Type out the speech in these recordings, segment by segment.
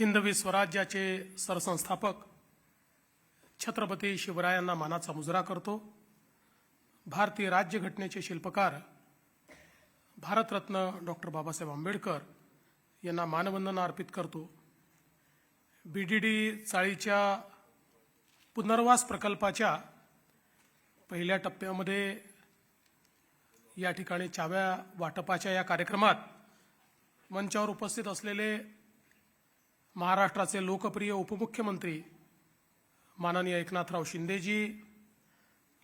हिंदवी स्वराज्याचे सरसंस्थापक छत्रपती शिवरायांना मानाचा मुजरा करतो. भारतीय राज्यघटनेचे शिल्पकार भारतरत्न डॉक्टर बाबासाहेब आंबेडकर यांना मानवंदना अर्पित करतो. बी डी डी चाळीच्या पुनर्वास प्रकल्पाच्या पहिल्या टप्प्यामध्ये या ठिकाणी चाव्या वाटपाच्या या कार्यक्रमात मंचावर उपस्थित असलेले महाराष्ट्राचे लोकप्रिय उपमुख्यमंत्री माननीय एकनाथराव शिंदेजी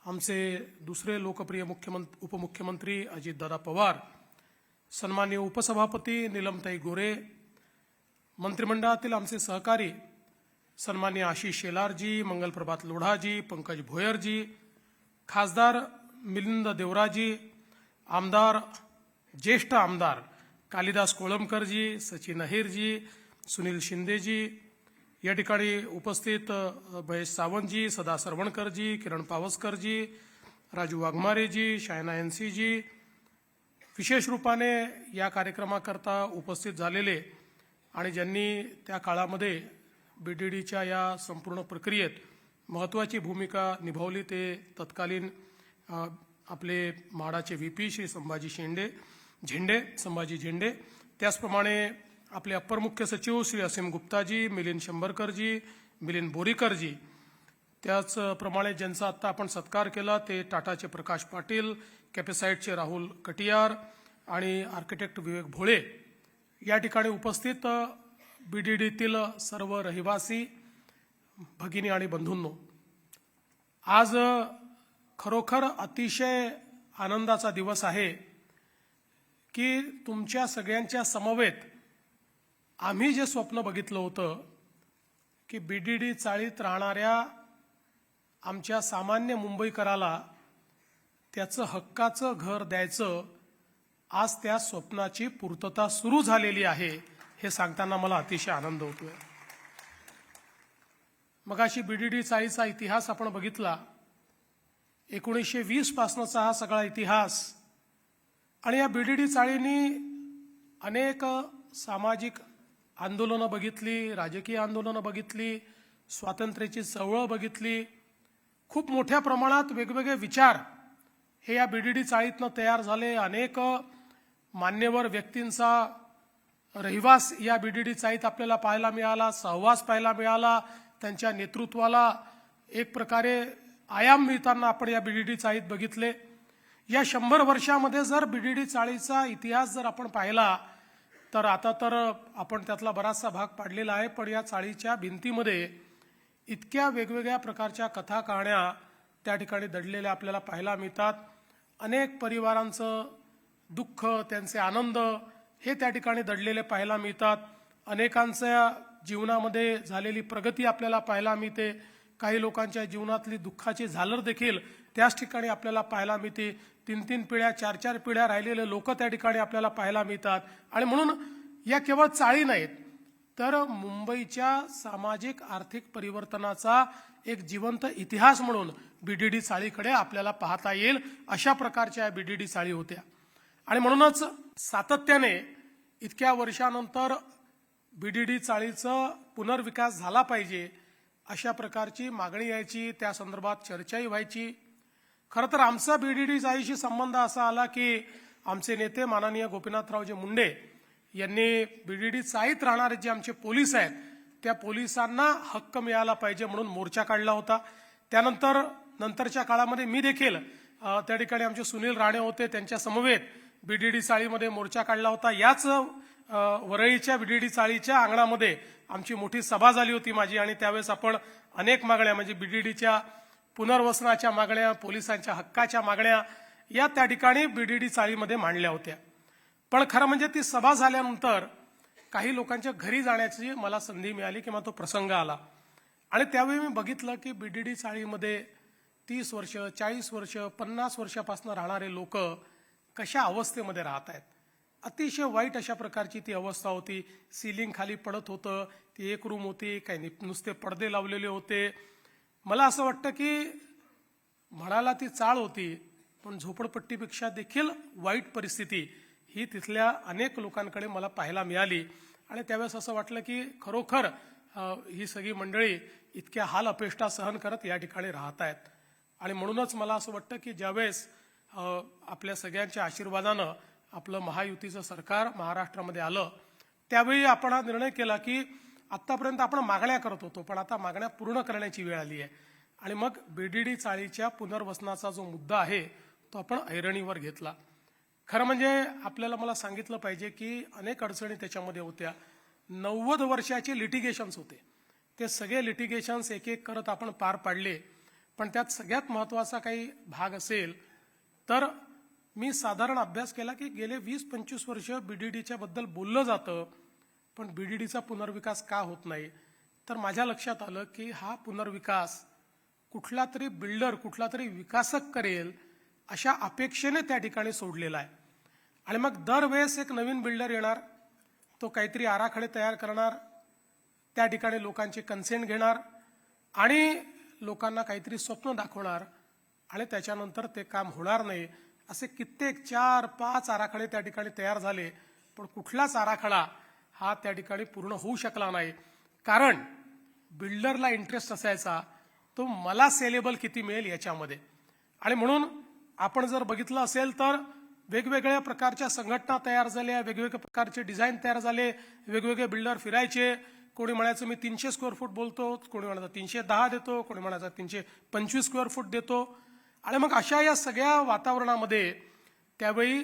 आमचे दुसरे लोकप्रिय मुख्यमंत्री उपमुख्यमंत्री अजितदादा पवार सन्माननीय उपसभापती निलमताई गोरे मंत्रिमंडळातील आमचे सहकारी सन्माननीय आशिष शेलारजी मंगलप्रभात लोढाजी पंकज भोयरजी खासदार मिलिंद देवराजी आमदार ज्येष्ठ आमदार कालिदास कोळंबकरजी सचिन अहिरजी सुनील शिंदेजी या ठिकाणी उपस्थित भयेश सावंतजी सदा सरवणकरजी किरण पावसकरजी राजू वाघमारेजी शायना एनसीजी विशेष रूपाने या कार्यक्रमाकरता उपस्थित झालेले आणि ज्यांनी त्या काळामध्ये बी डी डीच्या या संपूर्ण प्रक्रियेत महत्त्वाची भूमिका निभावली ते तत्कालीन आपले म्हाडाचे व्ही पी श्री संभाजी शेंडे झेंडे संभाजी झेंडे. त्याचप्रमाणे आपले अप्पर मुख्य सचिव श्री असीम गुप्ताजी मिलिंद शंभरकरजी मिलिंद बोरीकरजी. त्याचप्रमाणे ज्यांचा आत्ता आपण सत्कार केला ते टाटाचे प्रकाश पाटील कॅपेसाईटचे राहुल कटियार आणि आर्किटेक्ट विवेक भोळे. या ठिकाणी उपस्थित बी डी डीतील सर्व रहिवासी भगिनी आणि बंधूंनो आज खरोखर अतिशय आनंदाचा दिवस आहे की तुमच्या सगळ्यांच्या समवेत आम्ही जे स्वप्न बघितलं होतं की बी डी डी चाळीत राहणाऱ्या आमच्या सामान्य मुंबईकराला त्याचं हक्काचं घर द्यायचं आज त्या स्वप्नाची पूर्तता सुरू झालेली आहे हे सांगताना मला अतिशय आनंद होतोय. मग अशी बीडीडी चाळीचा इतिहास आपण बघितला. एकोणीसशे वीस पासनचा हा सगळा इतिहास. आणि या बीडीडी चाळीनी अनेक सामाजिक आंदोलनं बघितली राजकीय आंदोलनं बघितली स्वातंत्र्याची चळवळ बघितली खूप मोठ्या प्रमाणात वेगवेगळे विचार हे या बीडीडी चाळीतनं तयार झाले. अनेक मान्यवर व्यक्तींचा रहिवास या बीडीडी चाळीत आपल्याला पाहायला मिळाला सहवास पाहायला मिळाला त्यांच्या नेतृत्वाला एक प्रकारे आयाम मिळताना आपण या बीडीडी चाळीत बघितले. या शंभर वर्षामध्ये जर बीडीडी चाळीचा इतिहास जर आपण पाहिला तर आता तर आपण त्यातला बराचसा भाग पाडलेला आहे पण या चाळीच्या भिंतीमध्ये इतक्या वेगवेगळ्या प्रकारच्या कथा कहाण्या त्या ठिकाणी दडलेल्या आपल्याला पाहायला मिळतात. अनेक परिवारांचं दुःख त्यांचे आनंद हे त्या ठिकाणी दडलेले पाहायला मिळतात. अनेकांच्या जीवनामध्ये झालेली प्रगती आपल्याला पाहायला मिळते. काही लोकांच्या जीवनातली दुःखाची झालर देखील त्याच ठिकाणी आपल्याला पाहायला मिळते. तीन तीन पिढ्या चार चार पिढ्या राहिलेले लोक त्या ठिकाणी आपल्याला पाहायला मिळतात. आणि म्हणून या केवळ चाळी नाहीत तर मुंबईच्या सामाजिक आर्थिक परिवर्तनाचा एक जिवंत इतिहास म्हणून बीडीडी चाळीकडे आपल्याला पाहता येईल. अशा प्रकारच्या बीडीडी चाळी होत्या. आणि म्हणूनच सातत्याने इतक्या वर्षानंतर बीडीडी चाळीचं पुनर्विकास झाला पाहिजे अशा प्रकारची मागणी यायची त्या संदर्भात चर्चाही व्हायची. खरं तर आमचा बीडीडी जाईशी संबंध असा आला की आमचे नेते माननीय गोपीनाथरावजी मुंडे यांनी बीडीडी चाळीत राहणारे जे आमचे पोलीस आहेत त्या पोलिसांना हक्क मिळाला पाहिजे म्हणून मोर्चा काढला होता. त्यानंतर नंतरच्या काळामध्ये मी देखील त्या ठिकाणी आमचे सुनील राणे होते त्यांच्या समवेत बीडीडी चाळीमध्ये मोर्चा काढला होता. याच अ, वरळीच्या बीडीडी चाळीच्या अंगणामध्ये आमची मोठी सभा झाली होती माझी आणि त्यावेळेस आपण अनेक मागण्या म्हणजे बीडीडीच्या पुनर्वसनाच्या मागण्या पोलिसांच्या हक्काच्या मागण्या या त्या ठिकाणी बीडीडी चाळीमध्ये मांडल्या होत्या. पण खरं म्हणजे ती सभा झाल्यानंतर काही लोकांच्या घरी जाण्याची मला संधी मिळाली किंवा तो प्रसंग आला. आणि त्यावेळी मी बघितलं की बीडीडी चाळीमध्ये तीस वर्ष चाळीस वर्ष पन्नास वर्षापासून राहणारे लोक कशा अवस्थेमध्ये राहत आहेत? अतिशय वाईट अशा प्रकारची ती अवस्था होती. सिलिंग खाली पडत होतं. ती एक रूम होती. काही नुसते पडदे लावलेले होते. मला असं वाटतं की म्हणाला ती चाळ होती पण झोपडपट्टीपेक्षा देखील वाईट परिस्थिती ही तिथल्या अनेक लोकांकडे मला पाहायला मिळाली. आणि त्यावेळेस असं वाटलं की खरोखर ही सगळी मंडळी इतक्या हाल अपेष्टा सहन करत या ठिकाणी राहत आहेत. आणि म्हणूनच मला असं वाटतं की ज्यावेळेस आपल्या सगळ्यांच्या आशीर्वादानं आपलं महायुतीचं सरकार महाराष्ट्रामध्ये आलं त्यावेळी आपण हा निर्णय केला की आत्तापर्यंत आपण मागण्या करत होतो पण आता मागण्या पूर्ण करण्याची वेळ आली आहे. आणि मग बीडीडी चाळीच्या पुनर्वसनाचा जो मुद्दा आहे तो आपण ऐरणीवर घेतला. खरं म्हणजे आपल्याला मला सांगितलं पाहिजे की अनेक अडचणी त्याच्यामध्ये होत्या. नव्वद वर्षाचे लिटिगेशन्स होते. ते सगळे लिटिगेशन्स एक एक करत आपण पार पाडले. पण त्यात सगळ्यात महत्त्वाचा काही भाग असेल तर मी साधारण अभ्यास केला की गेले वीस पंचवीस वर्ष बीडीडीच्या बद्दल बोललं जातं. पण बी डी डीचा पुनर्विकास का होत नाही? तर माझ्या लक्षात आलं की हा पुनर्विकास कुठला तरी बिल्डर कुठला तरी विकासक करेल अशा अपेक्षेने त्या ठिकाणी सोडलेला आहे. आणि मग दरवेळेस एक नवीन बिल्डर येणार तो काहीतरी आराखडे तयार करणार त्या ठिकाणी लोकांचे कन्सेंट घेणार आणि लोकांना काहीतरी स्वप्न दाखवणार आणि त्याच्यानंतर ते काम होणार नाही. असे कित्येक चार पाच आराखडे त्या ठिकाणी तयार झाले पण कुठलाच आराखडा हा त्या ठिकाणी पूर्ण होऊ शकला नाही. कारण बिल्डरला इंटरेस्ट असायचा तो मला सेलेबल किती मिळेल याच्यामध्ये. आणि म्हणून आपण जर बघितलं असेल तर वेगवेगळ्या प्रकारच्या संघटना तयार झाल्या वेगवेगळ्या प्रकारचे डिझाईन तयार झाले वेगवेगळे बिल्डर फिरायचे. कोणी म्हणायचं मी तीनशे स्क्वेअर फूट बोलतो. कोणी म्हणायचं तीनशे दहा देतो. कोणी म्हणायचं तीनशे पंचवीस स्क्वेअर फूट देतो. आणि मग अशा या सगळ्या वातावरणामध्ये त्यावेळी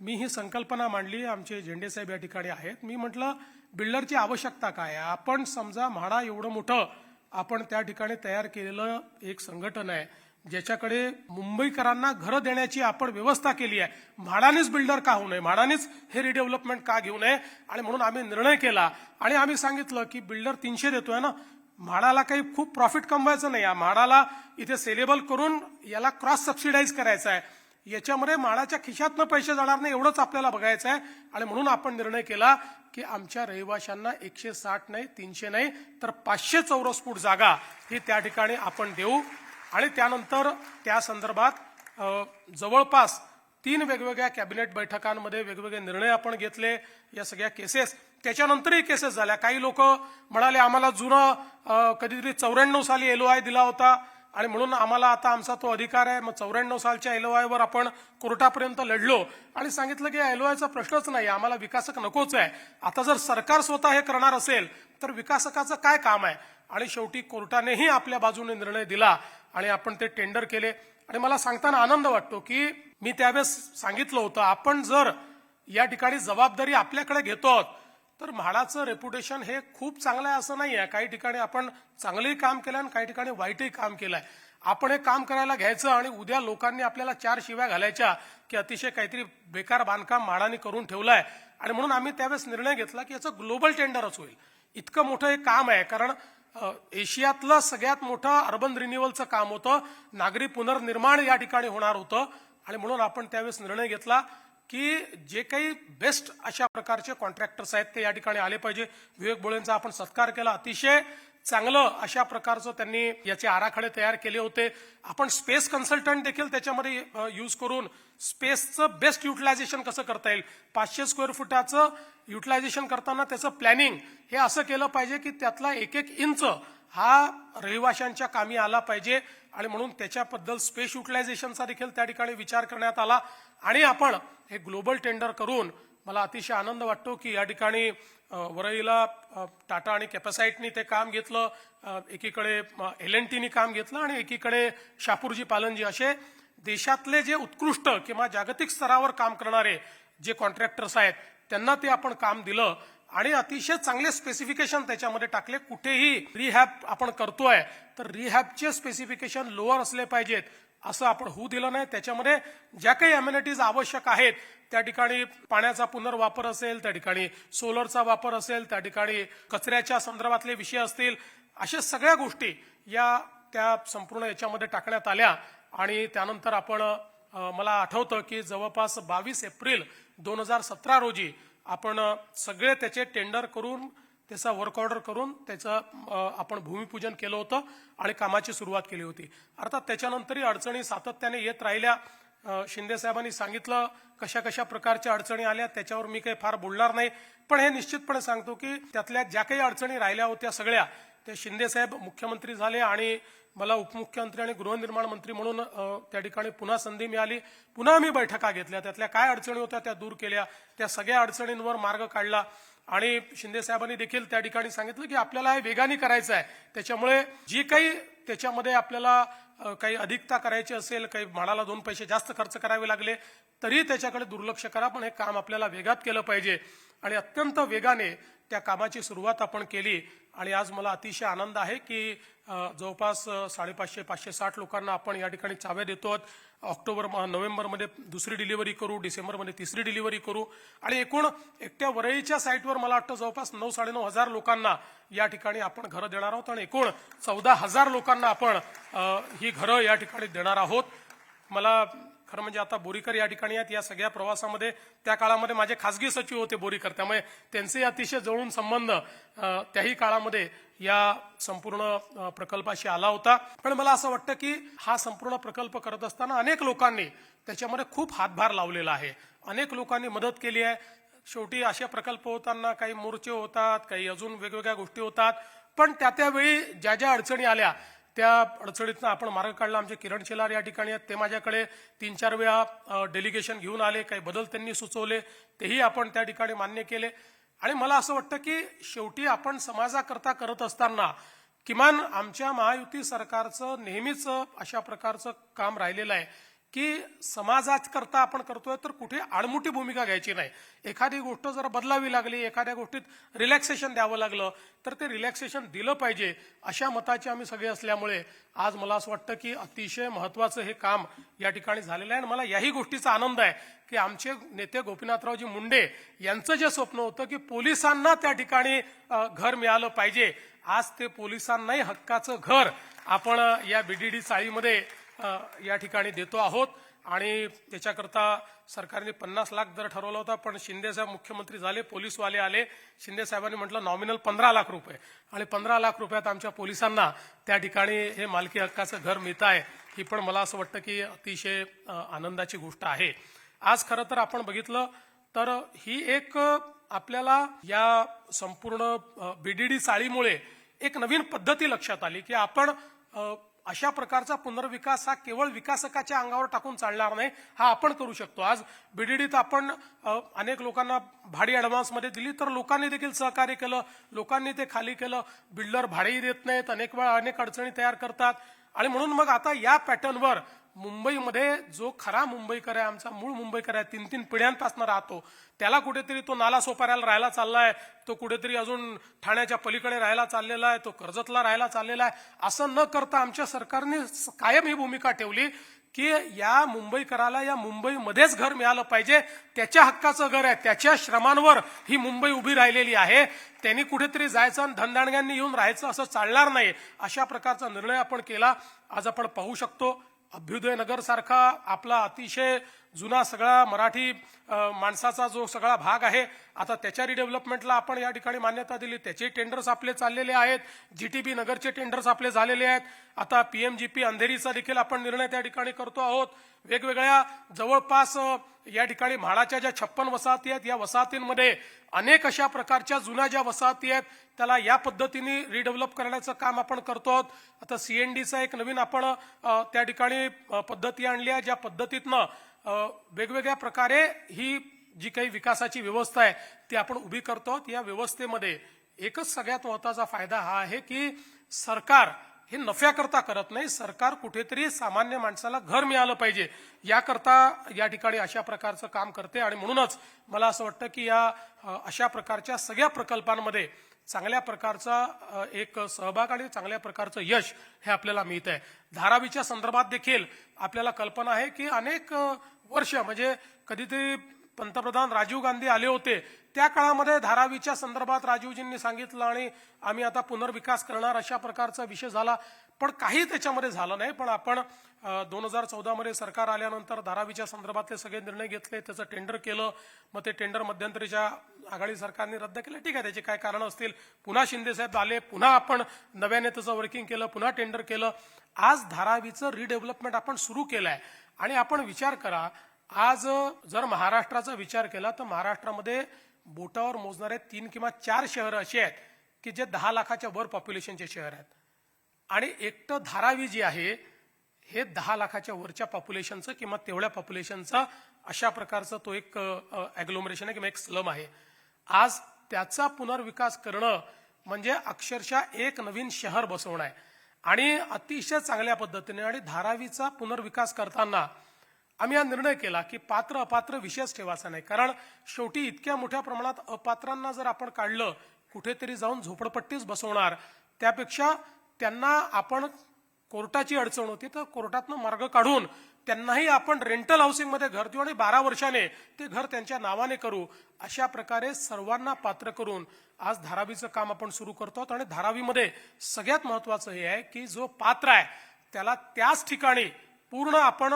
मी ही संकल्पना मांडली आमचे झेंडे साहेब या ठिकाणी आहेत. मी म्हटलं बिल्डरची आवश्यकता काय आहे? आपण समजा म्हाडा एवढं मोठं आपण त्या ठिकाणी तयार केलेलं एक संघटन आहे ज्याच्याकडे मुंबईकरांना घरं देण्याची आपण व्यवस्था केली आहे. म्हाडानेच बिल्डर का होऊ नये? म्हाडानेच हे रिडेव्हलपमेंट का घेऊ नये? आणि म्हणून आम्ही निर्णय केला. आणि आम्ही सांगितलं की बिल्डर तीनशे देतोय ना? म्हाडाला काही खूप प्रॉफिट कमवायचं नाही. या म्हाडाला इथे सेलेबल करून याला क्रॉस सबसिडाईज करायचं आहे. याच्यामध्ये माळाच्या खिशातनं पैसे जाणार नाही एवढंच आपल्याला बघायचं आहे. आणि म्हणून आपण निर्णय केला की आमच्या रहिवाशांना एकशे साठ नाही तीनशे नाही तर पाचशे चौरस फूट जागा ही त्या ठिकाणी आपण देऊ. आणि त्यानंतर त्या संदर्भात जवळपास तीन वेगवेगळ्या कॅबिनेट बैठकांमध्ये वेगवेगळे निर्णय आपण घेतले. या सगळ्या केसेस त्याच्यानंतरही केसेस झाल्या. काही लोक म्हणाले आम्हाला जुनं कधीतरी चौऱ्याण्णव साली एल आय दिला होता. आणि म्हणून आम्हाला आता आमचा तो अधिकार आहे. मग चौऱ्याण्णव सालच्या एलओआयवर आपण कोर्टापर्यंत लढलो. आणि सांगितलं की एलओआयचा प्रश्नच नाही आम्हाला विकासक नकोच आहे. आता जर सरकार स्वतः हे करणार असेल तर विकासकाचं काय काम आहे? आणि शेवटी कोर्टानेही आपल्या बाजूने निर्णय दिला आणि आपण ते टेंडर केले. आणि मला सांगताना आनंद वाटतो की मी त्यावेळेस सांगितलं होतं आपण जर या ठिकाणी जबाबदारी आपल्याकडे घेतो आहोत तर म्हाडाचं रेप्युटेशन हे खूप चांगलं आहे असं नाही आहे काही ठिकाणी आपण चांगलंही काम केलं आणि काही ठिकाणी वाईटही काम केलंय. आपण हे काम करायला घ्यायचं आणि उद्या लोकांनी आपल्याला चार शिव्या घालायच्या की अतिशय काहीतरी बेकार बांधकाम म्हाडाने करून ठेवलंय. आणि म्हणून आम्ही त्यावेळेस निर्णय घेतला की याचं ग्लोबल टेंडरच होईल. इतकं मोठं हे काम आहे. कारण एशियातलं सगळ्यात मोठं अर्बन रिन्युअलचं काम होतं. नागरी पुनर्निर्माण या ठिकाणी होणार होतं. आणि म्हणून आपण त्यावेळेस निर्णय घेतला. की जे काही बेस्ट अशा प्रकारचे कॉन्ट्रॅक्टर्स आहेत ते या ठिकाणी आले पाहिजे. विवेक बोळेंचा आपण सत्कार केला. अतिशय चांगलं अशा प्रकारचं त्यांनी याचे आराखडे तयार केले होते. आपण स्पेस कन्सल्टंट देखील त्याच्यामध्ये यूज करून स्पेसचं बेस्ट युटिलायझेशन कसं करता येईल? पाचशे स्क्वेअर फुटाचं युटिलायझेशन करताना त्याचं प्लॅनिंग हे असं केलं पाहिजे की त्यातला एक एक इंच हा रहिवाशांच्या कामी आला पाहिजे आणि म्हणून त्याच्याबद्दल स्पेस युटिलायझेशनचा देखील त्या ठिकाणी विचार करण्यात आला. आणि आपण हे ग्लोबल टेंडर करून मला अतिशय आनंद वाटतो की या ठिकाणी वरईला टाटा आणि कॅपॅसाईटनी ते काम घेतलं एकीकडे एल एन टीनी काम घेतलं आणि एकीकडे शापूरजी पालनजी असे देशातले जे उत्कृष्ट किंवा जागतिक स्तरावर काम करणारे जे कॉन्ट्रॅक्टर्स आहेत त्यांना ते आपण काम दिलं आणि अतिशय चांगले स्पेसिफिकेशन त्याच्यामध्ये टाकले. कुठेही रिहॅब आपण करतोय तर रिहॅबचे स्पेसिफिकेशन लोअर असले पाहिजेत. असं आपण होऊ दिलं नाही. त्याच्यामध्ये ज्या काही अम्युनिटीज आवश्यक आहेत त्या ठिकाणी पाण्याचा पुनर्वापर असेल त्या ठिकाणी सोलरचा वापर असेल त्या ठिकाणी कचऱ्याच्या संदर्भातले विषय असतील अशा सगळ्या गोष्टी या त्या संपूर्ण याच्यामध्ये टाकण्यात आल्या. आणि त्यानंतर आपण मला आठवतं की जवळपास बावीस एप्रिल दोन हजार सतरा रोजी आपण सगळे त्याचे टेंडर करून त्याचा वर्क ऑर्डर करून त्याचं आपण भूमिपूजन केलं होतं आणि कामाची सुरुवात केली होती. अर्थात त्याच्यानंतरही अडचणी सातत्याने येत राहिल्या. शिंदे साहेबांनी सांगितलं कशा कशा प्रकारच्या अडचणी आल्या त्याच्यावर मी काही फार बोलणार नाही. पण हे निश्चितपणे सांगतो की त्यातल्या ज्या काही अडचणी राहिल्या होत्या सगळ्या ते शिंदे साहेब मुख्यमंत्री झाले आणि मला उपमुख्यमंत्री आणि गृहनिर्माण मंत्री म्हणून त्या ठिकाणी पुन्हा संधी मिळाली. पुन्हा मी बैठका घेतल्या. त्यातल्या काय अडचणी होत्या त्या दूर केल्या. त्या सगळ्या अडचणींवर मार्ग काढला. आणि शिंदे साहेबांनी देखील त्या ठिकाणी सांगितलं की आपल्याला हे वेगाने करायचं आहे. त्याच्यामुळे जी काही त्याच्यामध्ये आपल्याला काही अधिकता करायची असेल काही म्हणाला दोन पैसे जास्त खर्च करावे लागले तरी त्याच्याकडे दुर्लक्ष करा पण हे काम आपल्याला वेगात केलं पाहिजे. आणि अत्यंत वेगाने त्या कामाची सुरुवात आपण केली. आणि आज मला अतिशय आनंद आहे की जवळपास साडेपाचशे पाचशे साठ लोकांना आपण या ठिकाणी चाव्या देतो आहोत. ऑक्टोबर नोव्हेंबरमध्ये दुसरी डिलिव्हरी करू डिसेंबरमध्ये तिसरी डिलिव्हरी करू. आणि एकूण एकट्या वरळीच्या साईटवर मला वाटतं जवळपास नऊ साडेनऊ हजार लोकांना या ठिकाणी आपण घरं देणार आहोत. आणि एकूण चौदा हजार लोकांना आपण ही घरं या ठिकाणी देणार आहोत. मला खरं म्हणजे आता बोरीकर या ठिकाणी आहेत. या सगळ्या प्रवासामध्ये त्या काळामध्ये माझे खासगी सचिव होते बोरीकर. त्यामुळे त्यांचे अतिशय जवळून संबंध त्याही काळामध्ये या संपूर्ण प्रकल्पाशी आला होता. पण मला असं वाटतं की हा संपूर्ण प्रकल्प करत असताना अनेक लोकांनी त्याच्यामध्ये खूप हातभार लावलेला आहे. अनेक लोकांनी मदत केली आहे. शेवटी अशा प्रकल्प होताना काही मोर्चे होतात काही अजून वेगवेगळ्या गोष्टी होतात. पण त्या त्यावेळी ज्या ज्या अडचणी आल्या त्या अडचणीतनं आपण मार्ग काढला. आमचे किरण शेलार या ठिकाणी आहेत. ते माझ्याकडे तीन चार वेळा डेलिगेशन घेऊन आले. काही बदल त्यांनी सुचवले. तेही आपण त्या ठिकाणी मान्य केले. आणि मला असं वाटतं की शेवटी आपण समाजाकरता करत असताना किमान आमच्या महायुती सरकारचं नेहमीच अशा प्रकारचं काम राहिलेलं आहे. की समाजाकरता आपण करतोय तर कुठे आडमुठी भूमिका घ्यायची नाही. एखादी गोष्ट जर बदलावी लागली एखाद्या गोष्टीत रिलॅक्सेशन द्यावं लागलं तर ते रिलॅक्सेशन दिलं पाहिजे अशा मताचे आम्ही सगळे असल्यामुळे आज मला असं वाटतं की अतिशय महत्वाचं हे काम या ठिकाणी झालेलं आहे. आणि मला याही गोष्टीचा आनंद आहे की आमचे नेते गोपीनाथरावजी मुंडे यांचं जे स्वप्न होतं की पोलिसांना त्या ठिकाणी घर मिळालं पाहिजे. आज ते पोलिसांनाही हक्काचं घर आपण या बीडीडी चाळीमध्ये या ठिकाणी देतो आहोत. आणि त्याच्याकरता सरकारने पन्नास लाख दर ठरवला होता पण शिंदेसाहेब मुख्यमंत्री झाले पोलीसवाले आले. शिंदेसाहेबांनी म्हटलं नॉमिनल पंधरा लाख रुपये. आणि पंधरा लाख रुपयात आमच्या पोलिसांना त्या ठिकाणी हे मालकी हक्काचं घर मिळत आहे ही पण मला असं वाटतं की अतिशय आनंदाची गोष्ट आहे. आज खरं तर आपण बघितलं तर ही एक आपल्याला या संपूर्ण बीडीडी चाळीमुळे एक नवीन पद्धती लक्षात आली की आपण अशा प्रकारचा पुनर्विकास हा केवळ विकासकाच्या अंगावर टाकून चालणार नाही हा आपण करू शकतो. आज बीडीडीत आपण अनेक लोकांना भाडी ॲडव्हान्समध्ये दिली तर लोकांनी देखील सहकार्य केलं लोकांनी ते खाली केलं बिल्डर भाडेही देत नाहीत अनेक वेळा अनेक अडचणी तयार करतात. आणि म्हणून मग आता या पॅटर्नवर मुंबईमध्ये जो खरा मुंबईकर आहे आमचा मूळ मुंबईकर आहे तीन तीन पिढ्यांपासून राहतो. त्याला कुठेतरी तो नाला सोपाऱ्याला राहायला चाललाय तो कुठेतरी अजून ठाण्याच्या पलीकडे राहायला चाललेला आहे तो कर्जतला राहायला चाललेला आहे. असं न करता आमच्या सरकारने कायम ही भूमिका ठेवली की या मुंबईकराला या मुंबईमध्येच घर मिळालं पाहिजे. त्याच्या हक्काचं घर आहे त्याच्या श्रमांवर ही मुंबई उभी राहिलेली आहे. त्यांनी कुठेतरी जायचं आणि धनदाणग्यांनी येऊन राहायचं असं चालणार नाही. अशा प्रकारचा निर्णय आपण केला. आज आपण पाहू शकतो. अभ्युदय नगर सारखा आपला अतिशय जुना सगळा मराठी माणसाचा जो सगळा भाग आहे आता त्याच्या रिडेव्हलपमेंटला आपण या ठिकाणी मान्यता दिली. त्याचे टेंडर्स आपले चाललेले आहेत. जीटीबी नगरचे टेंडर्स आपले झालेले आहेत. आता पीएमजीपी अंधेरीचा देखील आपण निर्णय त्या ठिकाणी करतो आहोत. वेगवेगळ्या जवळपास या ठिकाणी म्हाडाच्या ज्या छप्पन वसाहती आहेत या वसाहतींमध्ये अनेक अशा प्रकारच्या जुन्या ज्या वसाहती आहेत त्याला या पद्धतीने रिडेव्हलप करण्याचं काम आपण करतो आहोत. आता सीएनडीचा एक नवीन आपण त्या ठिकाणी पद्धती आणली आहे. ज्या पद्धतीतनं वेगवेगळ्या प्रकारे ही जी काही विकासाची व्यवस्था आहे ती आपण उभी करतो. आहोत या व्यवस्थेमध्ये एकच सगळ्यात महत्त्वाचा फायदा हा आहे की सरकार हे नफ्याकरता करत नाही. सरकार कुठेतरी सामान्य माणसाला घर मिळालं पाहिजे. याकरता या ठिकाणी अशा प्रकारचं काम करते. आणि म्हणूनच मला असं वाटतं की या अशा प्रकारच्या सगळ्या प्रकल्पांमध्ये चांगल्या प्रकारचा एक सहभाग आणि चांगल्या प्रकारचं यश हे आपल्याला मिळत आहे धारावीच्या संदर्भात देखील आपल्याला कल्पना आहे की अनेक वर्ष म्हणजे कधीतरी पंतप्रधान राजीव गांधी आले होते त्या काळामध्ये धारावीच्या संदर्भात राजीवजींनी सांगितलं आणि आम्ही आता पुनर्विकास करणार अशा प्रकारचा विषय झाला. पण काही त्याच्यामध्ये झालं नाही. पण आपण दोन हजार चौदामध्ये सरकार आल्यानंतर धारावीच्या संदर्भातले सगळे निर्णय घेतले त्याचं टेंडर केलं. मग ते टेंडर मध्यंतरीच्या आघाडी सरकारने रद्द केलं. ठीक आहे त्याचे काय कारण असतील. पुन्हा शिंदेसाहेब आले पुन्हा आपण नव्याने त्याचं वर्किंग केलं पुन्हा टेंडर केलं. आज धारावीचं रिडेव्हलपमेंट आपण सुरू केलं आहे आणि आपण विचार करा आज जर महाराष्ट्राचा विचार केला तर महाराष्ट्रामध्ये बोटावर मोजणारे तीन किंवा चार शहरं अशी आहेत की जे दहा लाखाच्या वर पॉप्युलेशनचे शहर आहेत. आणि एकटं धारावी जी आहे हे दहा लाखाच्या वरच्या पॉप्युलेशनचं किंवा तेवढ्या पॉप्युलेशनचा अशा प्रकारचा तो एक ॲग्लोमरेशन आहे किंवा एक स्लम आहे. आज त्याचा पुनर्विकास करणं म्हणजे अक्षरशः एक नवीन शहर बसवणं आहे. आणि अतिशय चांगल्या पद्धतीने आणि धारावीचा पुनर्विकास करताना आम्ही हा निर्णय केला की पात्र अपात्र विषयच ठेवायचा नाही. कारण शेवटी इतक्या मोठ्या प्रमाणात अपात्रांना जर आपण काढलं कुठेतरी जाऊन झोपडपट्टीच बसवणार त्यापेक्षा त्यांना आपण कोर्टाची अडचण होती तर कोर्टातनं मार्ग काढून त्यांनाही आपण रेंटल हाऊसिंगमध्ये घर देऊ आणि बारा वर्षाने ते घर त्यांच्या नावाने करू अशा प्रकारे सर्वांना पात्र करून आज धारावीचं काम आपण सुरू करतो. आणि धारावीमध्ये सगळ्यात महत्वाचं हे आहे की जो पात्र आहे त्याला त्याच ठिकाणी पूर्ण आपण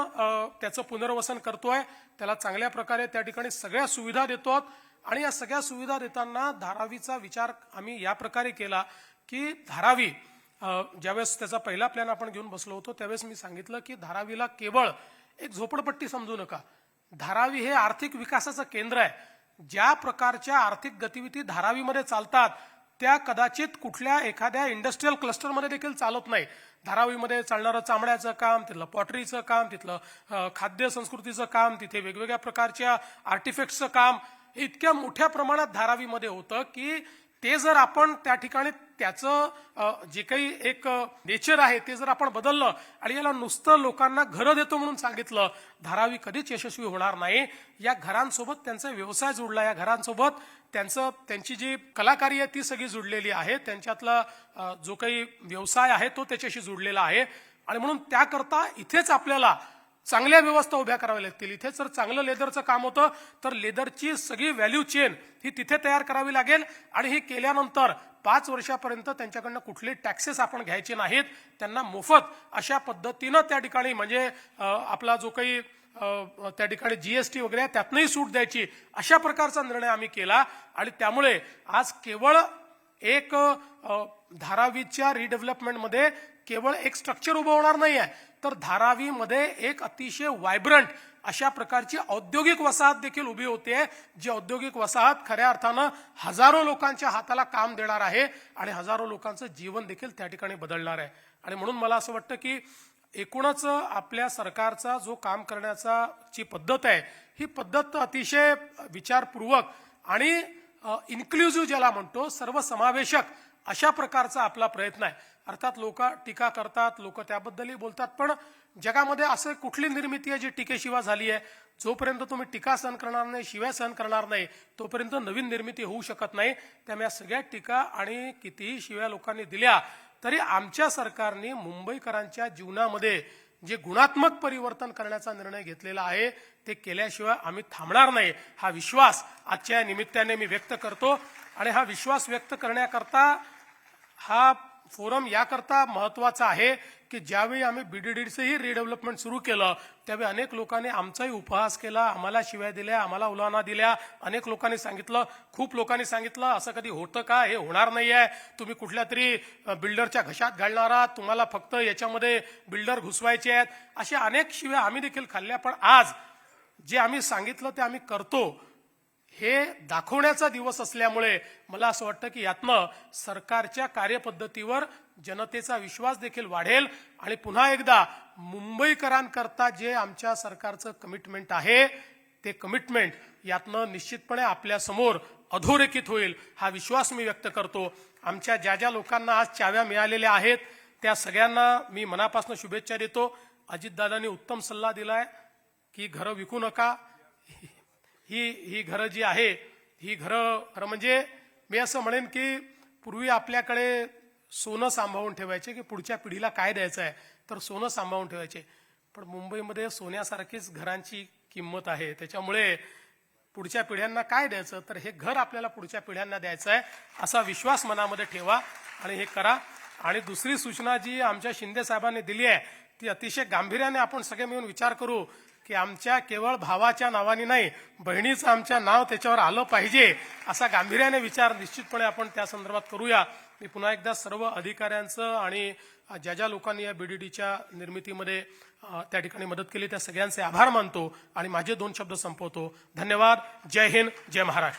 त्याचं पुनर्वसन करतोय. त्याला चांगल्या प्रकारे त्या ठिकाणी सगळ्या सुविधा देतो आणि या सगळ्या सुविधा देताना धारावीचा विचार आम्ही या प्रकारे केला की धारावी ज्यावेळेस त्याचा पहिला प्लॅन आपण घेऊन बसलो होतो त्यावेळेस मी सांगितलं की धारावीला केवळ एक झोपडपट्टी समजू नका. धारावी हे आर्थिक विकासाचं केंद्र आहे. ज्या प्रकारच्या आर्थिक गतिविधी धारावीमध्ये चालतात त्या कदाचित कुठल्या एखाद्या इंडस्ट्रीयल क्लस्टरमध्ये देखील चालत नाही. धारावीमध्ये चालणारं चामड्याचं काम तिथलं पॉटरीचं काम तिथलं खाद्य संस्कृतीचं काम तिथे वेगवेगळ्या प्रकारच्या आर्टिफॅक्टचं काम इतक्या मोठ्या प्रमाणात धारावीमध्ये होतं की ते जर आपण त्या ठिकाणी त्याचं जे काही एक नेचर आहे ते जर आपण बदललं आणि याला नुसतं लोकांना घरं देतो म्हणून सांगितलं धारावी कधीच यशस्वी होणार नाही. या घरांसोबत त्यांचा व्यवसाय जुडला या घरांसोबत त्यांचं त्यांची जी कलाकारी आहे ती सगळी जुडलेली आहे. त्यांच्यातला जो काही व्यवसाय आहे तो त्याच्याशी जुडलेला आहे. आणि म्हणून त्याकरता इथेच आपल्याला चांगल्या व्यवस्था उभ्या कराव्या लागतील. इथे जर चांगलं लेदरचं काम होतं तर लेदरची सगळी व्हॅल्यू चेन ही तिथे तयार करावी लागेल. आणि हे केल्यानंतर पाच वर्षापर्यंत त्यांच्याकडनं कुठले टॅक्सेस आपण घ्यायचे नाहीत. त्यांना मोफत अशा पद्धतीनं त्या ठिकाणी म्हणजे आपला जो काही त्या ठिकाणी जीएसटी वगैरे त्यातनंही सूट द्यायची. अशा प्रकारचा निर्णय आम्ही केला. आणि त्यामुळे आज केवळ एक धारावीच्या रिडेव्हलपमेंटमध्ये केवळ एक स्ट्रक्चर उभं होणार नाही आहे तर धारावीमध्ये एक अतिशय वायब्रंट अशा प्रकारची औद्योगिक वसाहत देखील उभी होते जी औद्योगिक वसाहत खऱ्या अर्थानं हजारो लोकांच्या हाताला काम देणार आहे आणि हजारो लोकांचं जीवन देखील त्या ठिकाणी बदलणार आहे. आणि म्हणून मला असं वाटतं की एकूणच आपल्या सरकारचा जो काम करण्याचा जी पद्धत आहे ही पद्धत अतिशय विचारपूर्वक आणि इन्क्लुझिव्ह ज्याला म्हणतो सर्वसमावेशक अशा प्रकारचा आपला प्रयत्न आहे. अर्थात लोक टीका करतात लोक त्याबद्दलही बोलतात. पण जगामध्ये असं कुठली निर्मिती आहे जी टीकेशिवाय झाली आहे? जोपर्यंत तुम्ही टीका सहन करणार नाही शिव्या सहन करणार नाही तोपर्यंत नवीन निर्मिती होऊ शकत नाही. त्यामुळे या सगळ्या टीका आणि कितीही शिव्या लोकांनी दिल्या तरी आमच्या सरकारने मुंबईकरांच्या जीवनामध्ये जे गुणात्मक परिवर्तन करण्याचा निर्णय घेतलेला आहे ते केल्याशिवाय आम्ही थांबणार नाही. हा विश्वास आजच्या या निमित्ताने मी व्यक्त करतो. आणि हा विश्वास व्यक्त करण्याकरता हा फोरम याकरता महत्त्वाचा आहे की ज्यावेळी आम्ही बीडीडीचंही रिडेव्हलपमेंट सुरू केलं त्यावेळी अनेक लोकांनी आमचाही उपहास केला आम्हाला शिवाय दिल्या आम्हाला उलाना दिल्या. अनेक लोकांनी सांगितलं खूप लोकांनी सांगितलं असं कधी होतं का? हे होणार नाही आहे तुम्ही कुठल्या तरी बिल्डरच्या घशात घालणार आहात. तुम्हाला फक्त याच्यामध्ये बिल्डर घुसवायचे आहेत. अशा अनेक शिव्या आम्ही देखील खाल्ल्या. पण आज जे आम्ही सांगितलं ते आम्ही करतो. हे दाखवण्याचा दिवस असल्यामुळे मला असं वाटतं की यातनं सरकारच्या कार्यपद्धतीवर जनतेचा विश्वास देखील वाढेल आणि पुन्हा एकदा मुंबईकरांकरता जे आमच्या सरकारचं कमिटमेंट आहे ते कमिटमेंट यातनं निश्चितपणे आपल्यासमोर अधोरेखित होईल हा विश्वास मी व्यक्त करतो. आमच्या ज्या ज्या लोकांना आज चाव्या मिळालेल्या आहेत त्या सगळ्यांना मी मनापासून शुभेच्छा देतो. अजितदादांनी उत्तम सल्ला दिलाय की घरं विकू नका. ही ही घरं जी आहे ही घरं खरं म्हणजे मी असं म्हणेन की पूर्वी आपल्याकडे सोनं सांभाळून ठेवायचे की पुढच्या पिढीला काय द्यायचं आहे तर सोनं सांभाळून ठेवायचे. पण मुंबईमध्ये सोन्यासारखीच घरांची किंमत आहे त्याच्यामुळे पुढच्या पिढ्यांना काय द्यायचं? तर हे घर आपल्याला पुढच्या पिढ्यांना द्यायचं आहे असा विश्वास मनामध्ये ठेवा आणि हे करा. आणि दुसरी सूचना जी आमच्या शिंदे साहेबांनी दिली आहे ती अतिशय गांभीर्याने आपण सगळे मिळून विचार करू. की आमच्या केवळ भावाच्या नावाने नाही बहिणीचं आमच्या नाव त्याच्यावर आलं पाहिजे असा गांभीर्याने विचार निश्चितपणे आपण त्या संदर्भात करूया. मी पुन्हा एकदा सर्व अधिकाऱ्यांचं आणि ज्या ज्या लोकांनी या बीडीडीच्या निर्मितीमध्ये त्या ठिकाणी मदत केली त्या सगळ्यांचे आभार मानतो आणि माझे दोन शब्द संपवतो. धन्यवाद. जय हिंद. जय महाराष्ट्र.